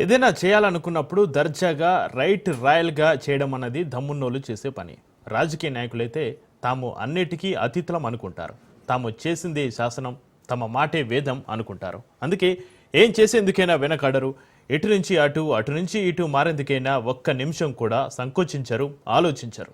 ఏదైనా చేయాలనుకున్నప్పుడు దర్జాగా రైట్ రాయల్గా చేయడం అన్నది దమ్మున్నోళ్ళు చేసే పని. రాజకీయ నాయకులైతే తాము అన్నిటికీ అతిథులం అనుకుంటారు. తాము చేసిందే శాసనం తమ మాటే వేదం అనుకుంటారు. అందుకే ఏం చేసేందుకైనా వెనకాడరు. ఇటు నుంచి అటు అటు నుంచి ఇటు మారేందుకైనా ఒక్క నిమిషం కూడా సంకోచించరు ఆలోచించరు.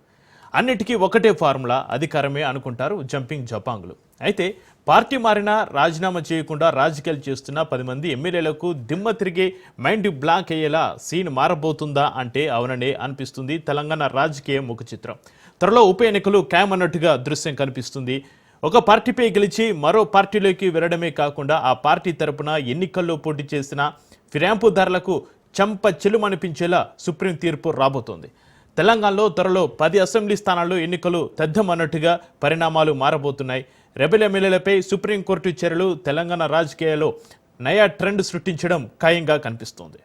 అన్నిటికీ ఒకటే ఫార్ములా అధికారమే అనుకుంటారు జంపింగ్ జపాంగ్లు. అయితే పార్టీ మారినా రాజీనామా చేయకుండా రాజకీయాలు చేస్తున్న పది మంది ఎమ్మెల్యేలకు దిమ్మ తిరిగే మైండ్ బ్లాక్ అయ్యేలా సీన్ మారబోతుందా అంటే అవుననే అనిపిస్తుంది తెలంగాణ రాజకీయ ముఖ చిత్రం. త్వరలో ఉప ఎన్నికలు క్యామ్ అన్నట్టుగా దృశ్యం కనిపిస్తుంది. ఒక పార్టీపై గెలిచి మరో పార్టీలోకి వెళ్ళడమే కాకుండా ఆ పార్టీ తరపున ఎన్నికల్లో పోటీ చేసిన ఫిరాంపుదారులకు చంప చెలుమనిపించేలా సుప్రీం తీర్పు రాబోతోంది. తెలంగాణలో త్వరలో పది అసెంబ్లీ స్థానాల్లో ఎన్నికలు తద్దమన్నట్టుగా పరిణామాలు మారబోతున్నాయి. రెబెల్ ఎమ్మెల్యేలపై సుప్రీంకోర్టు చర్యలు తెలంగాణ రాజకీయాల్లో నయా ట్రెండ్ సృష్టించడం ఖాయంగా కనిపిస్తోంది.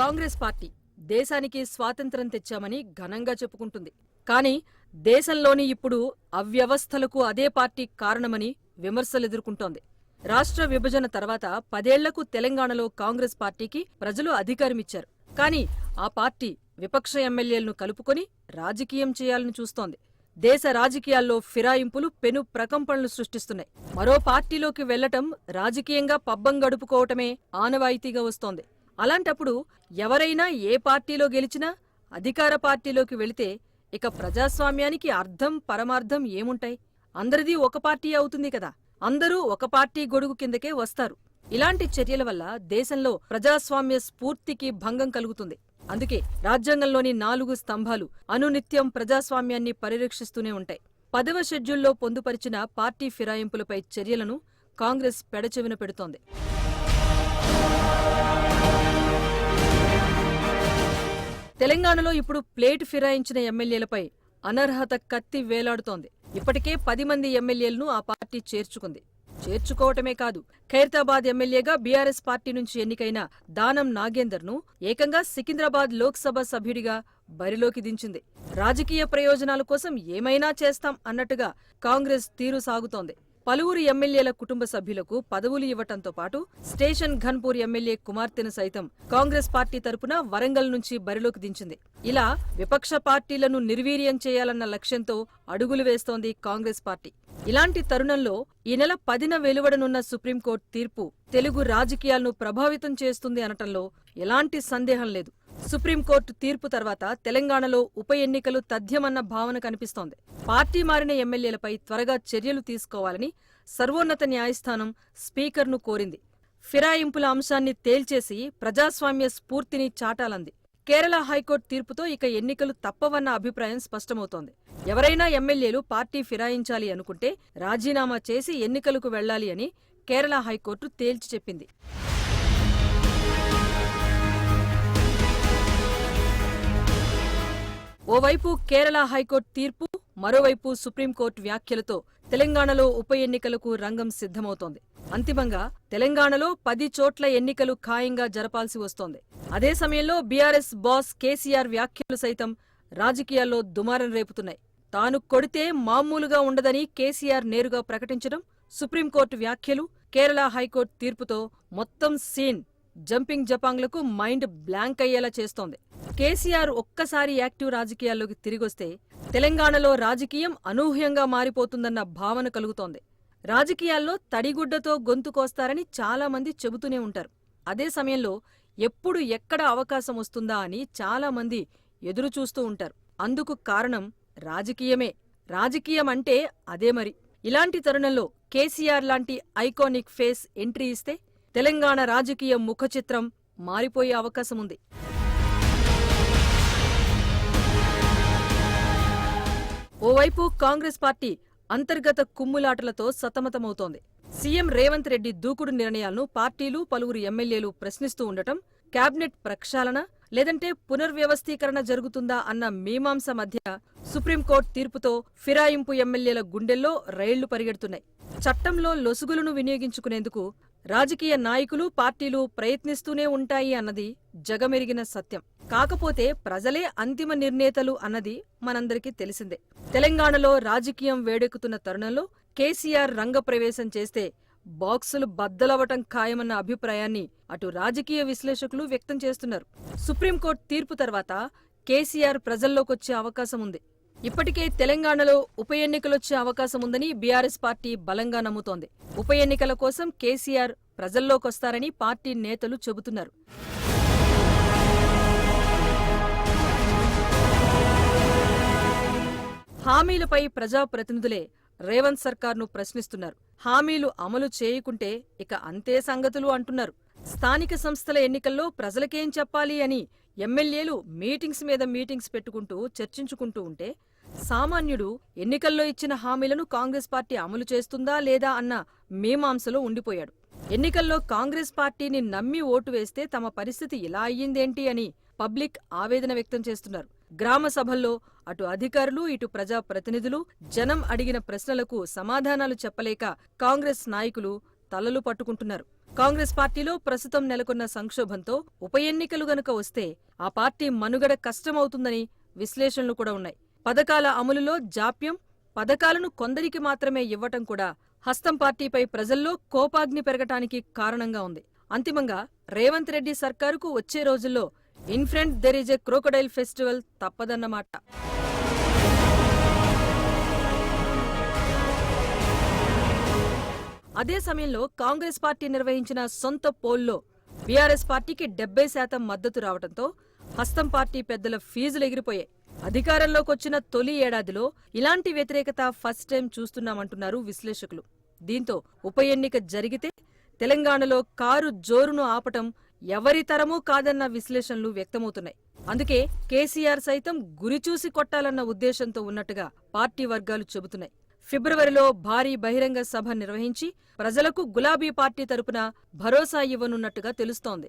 కాంగ్రెస్ పార్టీ దేశానికి స్వాతంత్రం తెచ్చామని ఘనంగా చెప్పుకుంటుంది. కానీ దేశంలోని ఇప్పుడు అవ్యవస్థలకు అదే పార్టీ కారణమని విమర్శలు ఎదుర్కొంటోంది. రాష్ట్ర విభజన తర్వాత పదేళ్ళకు తెలంగాణలో కాంగ్రెస్ పార్టీకి ప్రజలు అధికారమిచ్చారు. కానీ ఆ పార్టీ విపక్ష ఎమ్మెల్యేలను కలుపుకొని రాజకీయం చేయాలని చూస్తోంది. దేశ రాజకీయాల్లో ఫిరాయింపులు పెను ప్రకంపనలు సృష్టిస్తున్నాయి. మరో పార్టీలోకి వెళ్ళటం రాజకీయంగా పబ్బం గడుపుకోవటమే ఆనవాయితీగా వస్తోంది. అలాంటప్పుడు ఎవరైనా ఏ పార్టీలో గెలిచినా అధికార పార్టీలోకి వెళితే ఇక ప్రజాస్వామ్యానికి అర్థం పరమార్థం ఏముంటాయి? అందరిది ఒక పార్టీ అవుతుంది కదా. అందరూ ఒక పార్టీ గొడుగు కిందకే వస్తారు. ఇలాంటి చర్యల వల్ల దేశంలో ప్రజాస్వామ్య స్ఫూర్తికి భంగం కలుగుతుంది. అందుకే రాజ్యాంగంలోని నాలుగు స్తంభాలు అనునిత్యం ప్రజాస్వామ్యాన్ని పరిరక్షిస్తూనే ఉంటాయి. పదవ షెడ్యూల్లో పొందుపరిచిన పార్టీ ఫిరాయింపులపై చర్యలను కాంగ్రెస్ పెడచెవిన పెడుతోంది. తెలంగాణలో ఇప్పుడు ప్లేట్ ఫిరాయించిన ఎమ్మెల్యేలపై అనర్హత కత్తి వేలాడుతోంది. ఇప్పటికే పది మంది ఎమ్మెల్యేలను ఆ పార్టీ చేర్చుకుంది. చేర్చుకోవటమే కాదు ఖైరతాబాద్ ఎమ్మెల్యేగా బీఆర్ఎస్ పార్టీ నుంచి ఎన్నికైన దానం నాగేందర్ను ఏకంగా సికింద్రాబాద్ లోక్సభ సభ్యుడిగా బరిలోకి దించింది. రాజకీయ ప్రయోజనాల కోసం ఏమైనా చేస్తాం అన్నట్టుగా కాంగ్రెస్ తీరు సాగుతోంది. పలువురు ఎమ్మెల్యేల కుటుంబ సభ్యులకు పదవులు ఇవ్వటంతో పాటు స్టేషన్ ఘన్పూర్ ఎమ్మెల్యే కుమార్తెను సైతం కాంగ్రెస్ పార్టీ తరపున వరంగల్ నుంచి బరిలోకి దించింది. ఇలా విపక్ష పార్టీలను నిర్వీర్యం చేయాలన్న లక్ష్యంతో అడుగులు వేస్తోంది కాంగ్రెస్ పార్టీ. ఇలాంటి తరుణంలో ఈ నెల పదిన వెలువడనున్న సుప్రీంకోర్టు తీర్పు తెలుగు రాజకీయాలను ప్రభావితం చేస్తుంది అనటంలో ఎలాంటి సందేహం లేదు. సుప్రీంకోర్టు తీర్పు తర్వాత తెలంగాణలో ఉప ఎన్నికలు తథ్యమన్న భావన కనిపిస్తోంది. పార్టీ మారిన ఎమ్మెల్యేలపై త్వరగా చర్యలు తీసుకోవాలని సర్వోన్నత న్యాయస్థానం స్పీకర్ను కోరింది. ఫిరాయింపుల అంశాన్ని తేల్చేసి ప్రజాస్వామ్య స్ఫూర్తిని చాటాలంది. కేరళ హైకోర్టు తీర్పుతో ఇక ఎన్నికలు తప్పవన్న అభిప్రాయం స్పష్టమవుతోంది. ఎవరైనా ఎమ్మెల్యేలు పార్టీ ఫిరాయించాలి అనుకుంటే రాజీనామా చేసి ఎన్నికలకు వెళ్ళాలి అని కేరళ హైకోర్టు తేల్చి చెప్పింది. ఓవైపు కేరళ హైకోర్టు తీర్పు మరోవైపు సుప్రీంకోర్టు వ్యాఖ్యలతో తెలంగాణలో ఉప ఎన్నికలకు రంగం సిద్ధమవుతోంది. అంతిమంగా తెలంగాణలో పది చోట్ల ఎన్నికలు ఖాయంగా జరపాల్సి వస్తోంది. అదే సమయంలో బీఆర్ఎస్ బాస్ కేసీఆర్ వ్యాఖ్యలు సైతం రాజకీయాల్లో దుమారం రేపుతున్నాయి. తాను కొడితే మామూలుగా ఉండదని కేసీఆర్ నేరుగా ప్రకటించడం సుప్రీంకోర్టు వ్యాఖ్యలు కేరళ హైకోర్టు తీర్పుతో మొత్తం సీన్ జంపింగ్ జపాంగ్లకు మైండ్ బ్లాంక్ అయ్యేలా చేస్తోంది. కేసీఆర్ ఒక్కసారి యాక్టివ్ రాజకీయాల్లోకి తిరిగొస్తే తెలంగాణలో రాజకీయం అనూహ్యంగా మారిపోతుందన్న భావన కలుగుతోంది. రాజకీయాల్లో తడిగుడ్డతో గొంతు కోస్తారని చాలా మంది చెబుతూనే ఉంటారు. అదే సమయంలో ఎప్పుడు ఎక్కడ అవకాశం వస్తుందా అని చాలా మంది ఉంటారు. అందుకు కారణం రాజకీయమే. రాజకీయం అంటే అదే మరి. ఇలాంటి తరుణంలో కేసీఆర్ లాంటి ఐకానిక్ ఫేస్ ఎంట్రీ ఇస్తే తెలంగాణ రాజకీయ ముఖచిత్రం మారిపోయే అవకాశం ఉంది ఓవైపు కాంగ్రెస్ పార్టీ అంతర్గత కుమ్ములాటలతో సతమతమవుతోంది. సీఎం రేవంత్ రెడ్డి దూకుడు నిర్ణయాలను పార్టీలు పలువురు ఎమ్మెల్యేలు ప్రశ్నిస్తూ ఉండటం కేబినెట్ ప్రక్షాళన లేదంటే పునర్వ్యవస్థీకరణ జరుగుతుందా అన్న మీమాంస మధ్య సుప్రీంకోర్టు తీర్పుతో ఫిరాయింపు ఎమ్మెల్యేల గుండెల్లో రైళ్ళు పరిగెడుతున్నాయి. చట్టంలో లొసుగులను వినియోగించుకునేందుకు రాజకీయ నాయకులు పార్టీలు ప్రయత్నిస్తూనే ఉంటాయి అన్నది జగమెరిగిన సత్యం. కాకపోతే ప్రజలే అంతిమ నిర్ణేతలు అన్నది మనందరికీ తెలిసిందే. తెలంగాణలో రాజకీయం వేడెక్కుతున్న తరుణంలో కేసీఆర్ రంగప్రవేశం చేస్తే బాక్సులు బద్దలవటం ఖాయమన్న అభిప్రాయాన్ని అటు రాజకీయ విశ్లేషకులు వ్యక్తం చేస్తున్నారు. సుప్రీంకోర్టు తీర్పు తర్వాత కేసీఆర్ ప్రజల్లోకొచ్చే అవకాశం ఉంది ఇప్పటికే తెలంగాణలో ఉప ఎన్నికలొచ్చే అవకాశం ఉందని బీఆర్ఎస్ పార్టీ బలంగా నమ్ముతోంది. ఉప ఎన్నికల కోసం కేసీఆర్ ప్రజల్లోకొస్తారని పార్టీ నేతలు చెబుతున్నారు. హామీలపై ప్రజాప్రతినిధులే రేవంత్ సర్కార్ను ప్రశ్నిస్తున్నారు. హామీలు అమలు చేయకుంటే ఇక అంతే సంగతులు అంటున్నారు. స్థానిక సంస్థల ఎన్నికల్లో ప్రజలకేం చెప్పాలి అని ఎమ్మెల్యేలు మీటింగ్స్ మీద మీటింగ్స్ పెట్టుకుంటూ చర్చించుకుంటూ ఉంటే సామాన్యుడు ఎన్నికల్లో ఇచ్చిన హామీలను కాంగ్రెస్ పార్టీ అమలు చేస్తుందా లేదా అన్న మీమాంసలో ఉండిపోయాడు. ఎన్నికల్లో కాంగ్రెస్ పార్టీని నమ్మి ఓటు వేస్తే తమ పరిస్థితి ఇలా అయ్యిందేంటి అని పబ్లిక్ ఆవేదన వ్యక్తం చేస్తున్నారు. గ్రామ సభల్లో అటు అధికారులు ఇటు ప్రజా ప్రతినిధులు జనం అడిగిన ప్రశ్నలకు సమాధానాలు చెప్పలేక కాంగ్రెస్ నాయకులు తలలు పట్టుకుంటున్నారు. కాంగ్రెస్ పార్టీలో ప్రస్తుతం నెలకొన్న సంక్షోభంతో ఉప ఎన్నికలు గనుక వస్తే ఆ పార్టీ మనుగడ కష్టమవుతుందని విశ్లేషణలు కూడా ఉన్నాయి. పథకాల అమలులో జాప్యం పథకాలను కొందరికి మాత్రమే ఇవ్వటం కూడా హస్తం పార్టీపై ప్రజల్లో కోపాగ్ని పెరగటానికి కారణంగా ఉంది. అంతిమంగా రేవంత్ రెడ్డి సర్కారుకు వచ్చే రోజుల్లో in front there is a crocodile festival తప్పదన్నమాట. అదే సమయంలో కాంగ్రెస్ పార్టీ నిర్వహించిన సొంత పోల్లో బీఆర్ఎస్ పార్టీకి డెబ్బై శాతం మద్దతు రావడంతో హస్తం పార్టీ పెద్దల ఫీజులు ఎగిరిపోయాయి. అధికారంలోకి వచ్చిన తొలి ఏడాదిలో ఇలాంటి వ్యతిరేకత ఫస్ట్ టైం చూస్తున్నామంటున్నారు విశ్లేషకులు. దీంతో ఉప ఎన్నిక జరిగితే తెలంగాణలో కారు జోరును ఆపటం ఎవరి తరమూ కాదన్న విశ్లేషణలు వ్యక్తమవుతున్నాయి. అందుకే కేసీఆర్ సైతం గురిచూసి కొట్టాలన్న ఉద్దేశంతో ఉన్నట్టుగా పార్టీ వర్గాలు చెబుతున్నాయి. ఫిబ్రవరిలో భారీ బహిరంగ సభ నిర్వహించి ప్రజలకు గులాబీ పార్టీ తరపున భరోసా ఇవ్వనున్నట్టుగా తెలుస్తోంది.